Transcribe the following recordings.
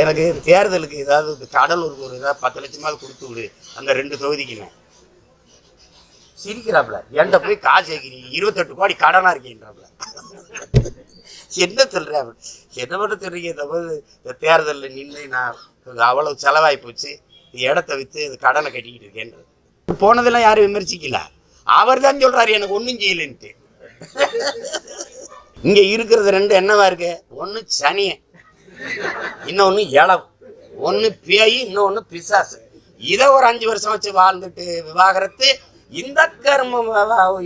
எனக்கு தேர்தலுக்கு ஏதாவது கடலூருக்கு ஒரு ஏதாவது பத்து லட்சமாவது கொடுத்து விடு. அந்த ரெண்டு தொகுதிக்குமே. சிரிக்கிறாப்புல. என்கிட்ட போய் காசு கேட்கிறீங்க இருபத்தெட்டு கோடி கடனா இருக்கேன்றாப்புல. என்ன சொல்கிறேன் என்ன பண்ண சொல்றீங்க இந்த போது இந்த தேர்தலில் நின்று நான் அவ்வளவு செலவாகி போச்சு. இந்த இடத்த விற்று இந்த கடனை கட்டிக்கிட்டு இருக்கேன்றது. போனதெல்லாம் யாரும் விமர்சிக்கல. அவர் தான் சொல்றாரு எனக்கு ஒன்றும் செய்யலைன்ட்டு. இங்க இருக்கிறது ரெண்டு என்னவா இருக்கு? ஒன்று சனியன். இன்னொன்று இளவு. ஒன்று பேய் இன்னொன்று பிசாசு. இதை ஒரு அஞ்சு வருஷம் வச்சு வாழ்ந்துட்டு விவாகரத்து இந்த கர்மம்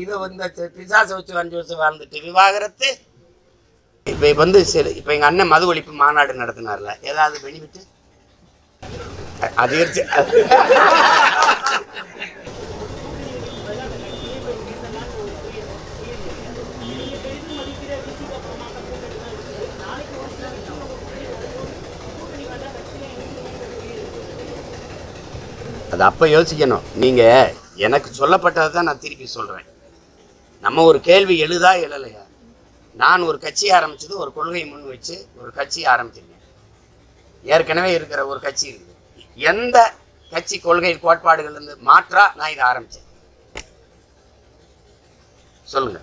இதை வந்து பிசாசு பிசாசை வச்சு அஞ்சு வருஷம் வாழ்ந்துட்டு விவாகரத்து. இப்போ வந்து சரி இப்போ எங்கள் அண்ணன் மது ஒழிப்பு மாநாடு நடத்தினார்ல. ஏதாவது பெனிஃபிட்டு அதிகரிச்சு அது அப்போ யோசிக்கணும். நீங்கள் எனக்கு சொல்லப்பட்டதை தான் நான் திருப்பி சொல்கிறேன் நம்ம ஒரு கேள்வி எழுதா எழலையா நான் ஒரு கட்சி ஆரம்பித்தது ஒரு கொள்கையை முன் வச்சு ஒரு கட்சி ஆரம்பிச்சிருக்கேன். ஏற்கனவே இருக்கிற ஒரு கட்சி இருக்குது. எந்த கட்சி கொள்கை கோட்பாடுகள்லேருந்து மாற்றாக மாற்றா நான் இதை ஆரம்பித்தேன் சொல்லுங்க.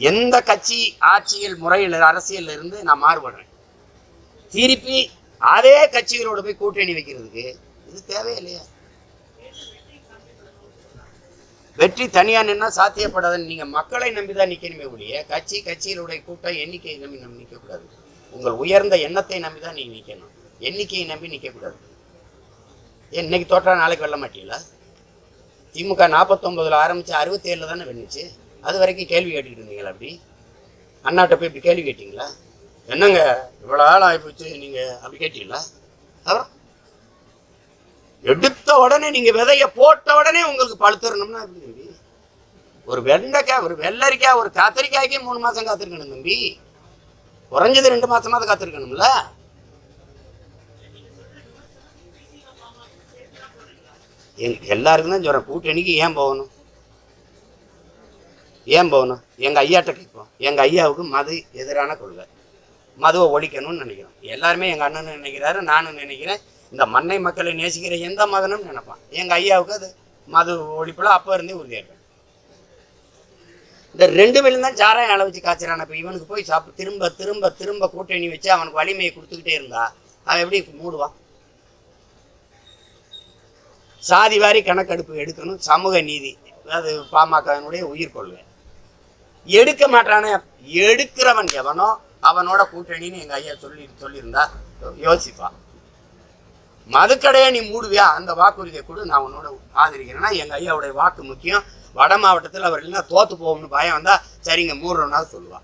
எந்த கட்சி ஆட்சியில் முறையில் அரசியல் இருந்து நான் மாறுபடுறேன்? திருப்பி அதே கட்சிகளோடு போய் கூட்டணி வைக்கிறதுக்கு இது தேவையில்லையா? வெற்றி தனியாக நின்னா சாத்தியப்படாதுன்னு நீங்கள் மக்களை நம்பி தான் நிற்கணுமே ஒழிய கட்சி கட்சிகளுடைய கூட்டம் எண்ணிக்கையை நம்பி நம்ம நிற்கக்கூடாது உங்கள் உயர்ந்த எண்ணத்தை நம்பி தான் நீங்கள் நிற்கணும் எண்ணிக்கையை நம்பி நிற்கக்கூடாது ஏன் இன்னைக்கு தோற்றா நாளைக்கு வெல்ல மாட்டீங்களா? திமுக நாற்பத்தொம்பதில் ஆரம்பித்து அறுபத்தேழில் தானே வெண்ணுச்சு அது வரைக்கும் கேள்வி கேட்டுக்கிட்டு இருந்தீங்களா அப்படி? அண்ணாட்ட போய் இப்படி கேள்வி கேட்டிங்களா? என்னங்க இவ்வளோ ஆள் ஆகிப்போச்சு நீங்கள் அப்படி கேட்டீங்களா? அப்புறம் எடுத்த உடனே நீங்க விதைய போட்ட உடனே உங்களுக்கு பழுத்துறணும்னா எப்படி தம்பி. ஒரு வெண்டைக்காய் ஒரு வெள்ளரிக்காய் ஒரு கத்திரிக்காய்க்கே மூணு மாசம் காத்திருக்கணும் தம்பி. குறைஞ்சது ரெண்டு மாசமாவது காத்திருக்கணும்ல? எல்லாருக்கும் தான் சொல்றேன் கூட்டணிக்கு ஏன் போகணும்? ஏன் போகணும்? எங்கள் ஐயாட்ட கேட்போம். எங்கள் ஐயாவுக்கு மது எதிரான கொள்கை. மதுவை ஒழிக்கணும்னு நினைக்கிறோம். எல்லாருமே எங்கள் அண்ணன் நினைக்கிறாரு நானும் நினைக்கிறேன். இந்த மண்ணை மக்களை நேசிக்கிற எந்த மதனும் நினைப்பான். எங்க ஐயாவுக்கு அது மது ஒழிப்புல அப்ப இருந்தே உறுதியாக இருக்கு. இந்த ரெண்டு பேரும் தான் சாராயம் அளவு காய்ச்சலான காய்ச்சறான். இப்போ இவனுக்கு போய் சாப்பிட்டு திரும்ப திரும்ப திரும்ப கூட்டணி வச்சு அவனுக்கு வலிமையை கொடுத்துக்கிட்டே இருந்தா அவன் எப்படி மூடுவான்? சாதி வாரி கணக்கெடுப்பு எடுக்கணும். சமூக நீதி அது பாமகவினுடைய உயிர் கொள்கை. எடுக்க மாட்டானே. எடுக்கிறவன் எவனோ அவனோட கூட்டணின்னு எங்க ஐயா சொல்லி சொல்லியிருந்தா யோசிப்பான். மதுக்கடையை நீ மூடுவியா? அந்த வாக்குறுதியை கொடு நான் உன்னோட ஆதரிக்கிறேன்னா எங்கள் ஐயாவுடைய வாக்கு முக்கியம். வட மாவட்டத்தில் அவர் இல்லைன்னா தோத்து போகும்னு பயம் வந்தால் சரிங்க மூடுறோம்னாவது சொல்லுவா.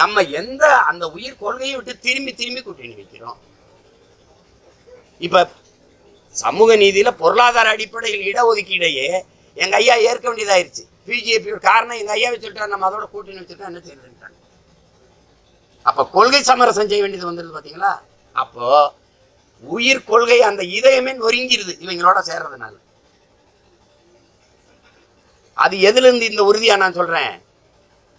நம்ம எந்த அந்த உயிர் கொள்கையை விட்டு திரும்பி திரும்பி கூட்டணி வைக்கிறோம்? இப்போ சமூக நீதியில பொருளாதார அடிப்படையில் இடஒதுக்கீடையே எங்கள் ஐயா ஏற்க வேண்டியதாயிருச்சு. பிஜேபி காரணம் எங்கள் ஐயா வச்சுட்டா நம்ம அதோட கூட்டணி வச்சுட்டா என்ன செய்யறதுன்றாங்க அப்போ கொள்கை சமரசம் செய்ய வேண்டியது வந்துருது பார்த்தீங்களா அப்போ உயிர் கொள்கை அந்த இதயமே நொறுங்கிருது இவங்களோட சேர்றதுனால. அது எதுலேருந்து இந்த உறுதியா நான் சொல்றேன்?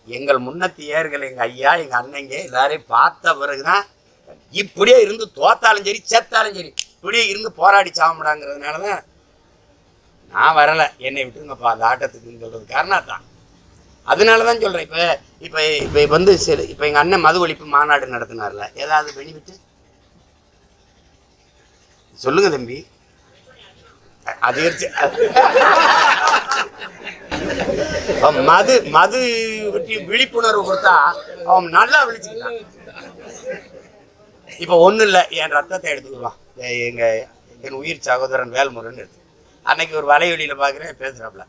எங்கள் முன்னத்தியர்கள் எங்கள் ஐயா எங்கள் அண்ணங்க எல்லாரையும் பார்த்த பிறகுதான் இப்படியே இருந்து தோத்தாலும் சரி செத்தாலும் சரி இப்படியே இருந்து போராடி சாப்பிடாங்கிறதுனாலதான் நான் வரலை. என்னை விட்டுருங்கப்பா அந்த ஆட்டத்துக்குன்னு சொல்கிறது காரணம் தான் அதனால தான் சொல்கிறேன் இப்போ இப்போ இப்போ வந்து சரி இப்போ எங்கள் அண்ணன் மது ஒழிப்பு மாநாடு நடத்தினார்ல ஏதாவது பெனிஃபிட்டு சொல்லுங்க தம்பி. அதிகரிச்சு அவன் மது மது பற்றி விழிப்புணர்வு கொடுத்தா அவன் நல்லா விழிச்சுக்கிட்டான். இப்போ ஒன்றும் இல்லை என் ரத்தத்தை எடுத்துக்குவான் எங்க என் உயிர் சகோதரன் வேல்முருகன் எடுத்து. அன்னைக்கு ஒரு வலைவெளியில் பார்க்குறேன் பேசுகிறாப்புல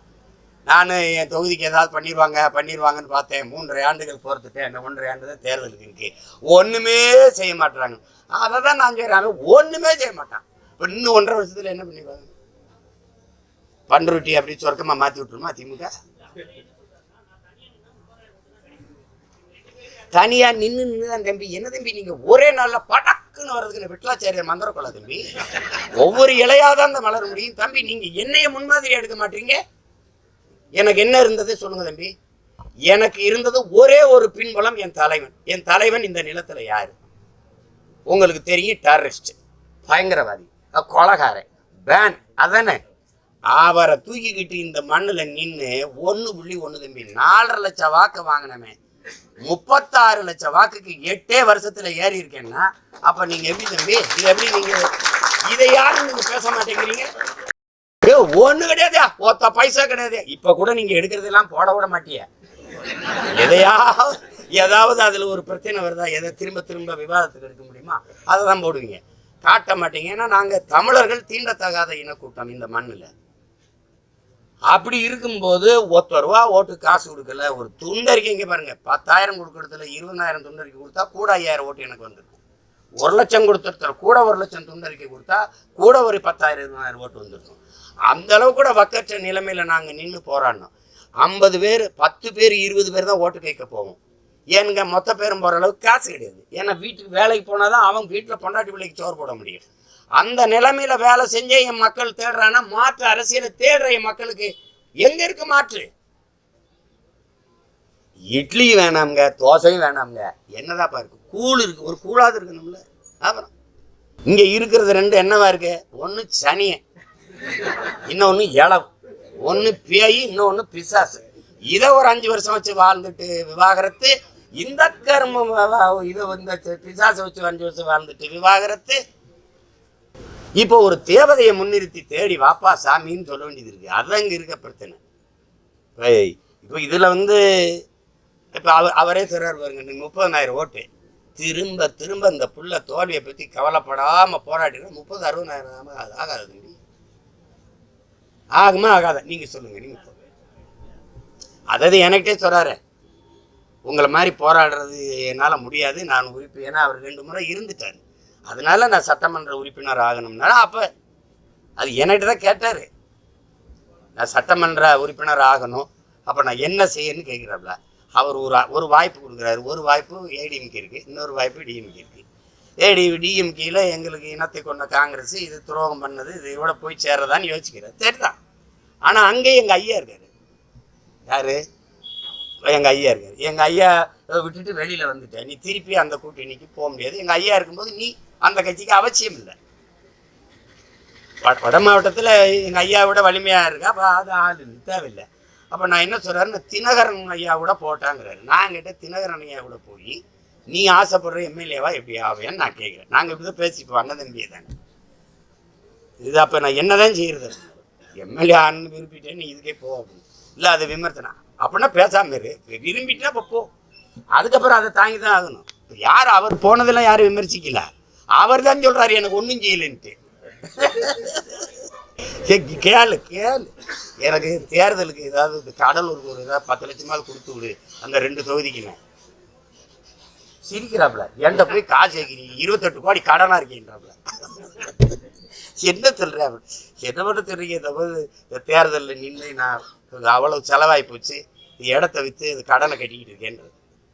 நான் என் தொகுதிக்கு ஏதாவது பண்ணிடுவாங்க பண்ணிடுவாங்கன்னு பார்த்தேன். மூன்றரை ஆண்டுகள் பொறுத்துட்டேன். இந்த ஒன்றரை ஆண்டு தான் தேர்தலுக்கு இருக்கு. ஒன்றுமே செய்ய மாட்டாங்க அதை தான் நான் செய்கிறேன் ஒன்றுமே செய்ய மாட்டான். இன்னும் ஒன்றரை வருஷத்தில் என்ன பண்ணிடுவாங்க? பண்ருட்டி அப்படி சொர்க்கமாக மாற்றி விட்டுருமா திமுக? தனியா நின்று நின்று தான் தம்பி. என்ன தம்பி நீங்க ஒரே நாள்ல படக்குன்னு வர்றதுக்கு விட்டலாச்சாரியர் மந்திரக்கொள்ள தம்பி? ஒவ்வொரு இலையாதான் அந்த மலர முடியும். தம்பி நீங்க என்னைய முன்மாதிரி எடுக்க மாட்டீங்க? எனக்கு என்ன இருந்தது சொல்லுங்க தம்பி. எனக்கு இருந்தது ஒரே ஒரு பின்புலம் என் தலைவன். என் தலைவன் இந்த நிலத்துல யாரு? உங்களுக்கு தெரியும் டெரரிஸ்ட் பயங்கரவாதி. கொலகாரன். பேன் அதானே அவரை தூக்கிக்கிட்டு இந்த மண்ணில் நின்று ஒன்று புள்ளி ஒன்று தம்பி நாலரை லட்சம் வாக்கு வாங்கினமே. முப்பத்தாறு லட்சம் வாக்குக்கு எட்டே வருஷத்தில் ஏறி இருக்கேன்னா அப்போ நீங்கள் எப்படி தம்பி? இது எப்படி நீங்கள் இதை யாரும் நீங்கள் பேச மாட்டேங்கிறீங்க? ஏ, ஒன்று கிடையாது ஒத்த பைசா கிடையாது. இப்போ கூட நீங்கள் எடுக்கிறதெல்லாம் போட விட மாட்டிய. எதையாவது ஏதாவது அதில் ஒரு பிரச்சனை வருதா? எதை திரும்ப திரும்ப விவாதத்துக்கு எடுக்க முடியுமா? அதை தான் போடுவீங்க. காட்ட மாட்டீங்க. ஏன்னா நாங்கள் தமிழர்கள் தீண்டத்தகாத இனக்கூட்டம் இந்த மண்ணில். அப்படி இருக்கும்போது ஒத்த ரூபா ஓட்டு காசு கொடுக்கல ஒரு துண்டறிக்கை இங்கே பாருங்கள் பத்தாயிரம் கொடுக்கறதுல இருபதாயிரம் துண்டறிக்கை கொடுத்தா கூட ஐயாயிரம் ஓட்டு எனக்கு வந்திருக்கும் ஒரு லட்சம் கொடுத்துருத்தர் கூட ஒரு லட்சம் துண்டறிக்கை கொடுத்தா கூட ஒரு பத்தாயிரம் இருபதாயிரம் ஓட்டு வந்திருக்கும். அந்த அளவு கூட வக்கற்ற நிலைமையில் நாங்கள் நின்று போராடினோம். ஐம்பது பேர் பத்து பேர் இருபது பேர் தான் ஓட்டு கேட்க போவோம். ஏனுங்க மொத்த பேரும் போகிற அளவுக்கு காசு கிடையாது. ஏன்னா வீட்டுக்கு வேலைக்கு போனால் தான் அவன் வீட்டில் பொண்டாட்டி பிள்ளைக்கு சோறு போட முடியும். அந்த நிலைமையில் வேலை செஞ்சே என் மக்கள் தேடுறான்னா மாற்று அரசியலை தேடுற என் மக்களுக்கு எங்கே இருக்கு மாற்று? இட்லி வேணாம்ங்க தோசையும் வேணாம்ங்க. என்னதாப்பா இருக்கு? கூழ் இருக்குது ஒரு கூழாவது இருக்கணும்ல. அப்புறம். இங்கே இருக்கிறது ரெண்டு என்னவா இருக்கு? ஒன்று சனிய இன்னொன்று இளவு. ஒன்று பேய் இன்னொன்று பிசாசு. இதை ஒரு அஞ்சு வருஷம் வச்சு வாழ்ந்துட்டு விவாகரத்து இந்த கர்மம் இதை வந்து பிசாசை வச்சு அஞ்சு வருஷம் வாழ்ந்துட்டு விவாகரத்து. இப்போ ஒரு தேவதையை முன்னிறுத்தி தேடி வாப்பா சாமின்னு சொல்ல வேண்டியது இருக்கு. அதுதான் இங்கே இருக்க பிரச்சனை. இப்போ இதில் வந்து இப்போ அவர் அவரே சொல்கிறார் பாருங்க நீங்க முப்பதனாயிரம் ஓட்டு. திரும்ப திரும்ப இந்த புள்ள தோல்வியை பற்றி கவலைப்படாமல் போராடினா முப்பது அறுபதாயிரம் ஆகாது ஆகாது தம்பி. ஆகுமா ஆகாத? நீங்கள் சொல்லுங்க நீங்கள் சொல்லுங்க. அதாவது என்கிட்டே சொல்கிறாரு உங்களை மாதிரி போராடுறது என்னால் முடியாது. நான் உறுப்பி ஏன்னா அவர் ரெண்டு முறை இருந்துட்டார். அதனால நான் சட்டமன்ற உறுப்பினர் ஆகணும்னா அப்போ அது என்கிட்ட தான் கேட்டார். நான் சட்டமன்ற உறுப்பினர் ஆகணும். அப்போ நான் என்ன செய்யணும்னு கேட்குறாப்புல அவர் ஒரு ஒரு வாய்ப்பு கொடுக்குறாரு. ஒரு வாய்ப்பு ஏடிஎம்கே இருக்குது இன்னொரு வாய்ப்பு டிஎம்கே இருக்குது ஏடி டிஎம்கேயில் எங்களுக்கு இனத்தை கொண்ட காங்கிரஸ் இது துரோகம் பண்ணது இது இதோட போய் சேரதான்னு யோசிக்கிறார். சரிதான் ஆனால் அங்கேயும் எங்கள் ஐயா இருக்காரு. யார்? எங்கள் ஐயா இருக்கார். எங்கள் ஐயா விட்டுட்டு வெளியில் வந்துட்டேன். நீ திருப்பி அந்த கூட்டணிக்கு போக முடியாது. எங்கள் ஐயா இருக்கும்போது நீ அந்த கட்சிக்கு அவசியம் இல்லை. வட மாவட்டத்தில் எங்கள் ஐயா விட வலிமையாக இருக்கா? அப்போ அது ஆள் தேவையில்லை. அப்போ நான் என்ன சொல்கிறேன்னு தினகரன் ஐயா கூட போட்டாங்கிறாரு. நான் கிட்ட தினகரன் ஐயா கூட போய் நீ ஆசைப்படுற எம்எல்ஏவா எப்படி ஆவேன்னு நான் கேட்குறேன் நாங்கள் இப்படி தான் பேசிப்போம் அண்ணன் தம்பியை தானே இது அப்போ நான் என்னதான் செய்கிறது எம்எல்ஏ ஆனு விரும்பிட்டேன்னு நீ இதுக்கே போகணும் இல்லை அது விமர்சனம். அப்படின்னா பேசாமல் இரு. விரும்பிட்டா இப்போ போ. அதுக்கப்புறம் அதை தாங்கி தான் ஆகணும். யார் அவர் போனதெல்லாம் யாரும் விமர்சிக்கல. அவர் தான் சொல்றாரு எனக்கு ஒன்றும் செய்யலைன்ட்டு. கேளு கேளு. எனக்கு தேர்தலுக்கு ஏதாவது இந்த கடலூருக்கு ஒரு ஏதாவது பத்து லட்சமாவது கொடுத்து விடு. அந்த ரெண்டு தொகுதிக்குன்னு சிரிக்கிறாப்புல என்கிட்ட போய் காசு கேட்குறீங்க இருபத்தெட்டு கோடி கடனாக இருக்கேன்றாப்புல என்ன சொல்கிறேன் என்ன மட்டும் தெரியுங்க இந்த இந்த தேர்தலில் நின்று நான் அவ்வளவு செலவாகி போச்சு. இந்த இடத்த விற்று இந்த கடனை கட்டிக்கிட்டு இருக்கேன்றது.